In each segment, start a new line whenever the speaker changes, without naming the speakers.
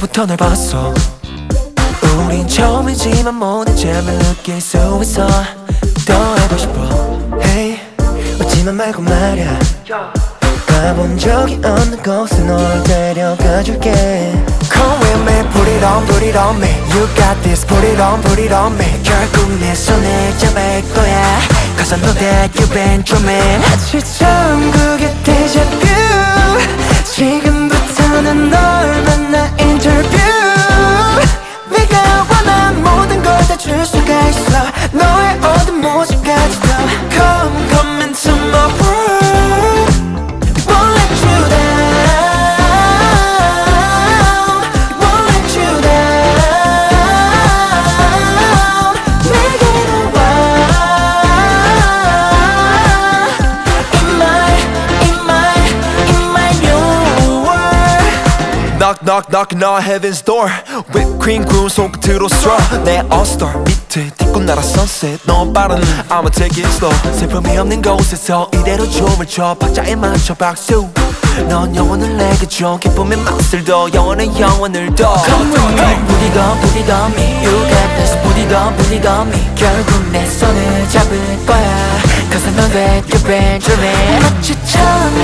그때부터 널 봤어 우린 처음이지만 모든 점을 느낄 수 있어 더 해고 싶어 Hey 웃지만 말고 말야 가본 적이 없는 곳에 널 데려가 줄게 Come with me, put it on, put it on me You got this, put it on, put it on me 결국 내 손을 잡을 거야 Cause I know that you've been dreaming 처음 그 너의 어떤 모습까지도 Come, come into my world won't let you down won't let you down 내게로 와 In my, in my, in my new world
Knock knock knocking on heaven's door Whipped cream 구운 손끝으로 straw 내 all 밑에 딛고 날아 sunset 너무 빠른 I'ma take it slow
슬픔이 없는 곳에서 이대로 춤을 춰 박자에 맞춰 박수 넌 영혼을 내게 줘 기쁨의 맛을 더 영원한 영혼을 더 Come with me it on me You got this it on me 결국 내 손을 잡을 거야 Cause I know that you've been dreaming 마치 처음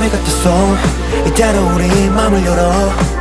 내가 또 소음 이대로 우리 맘을 열어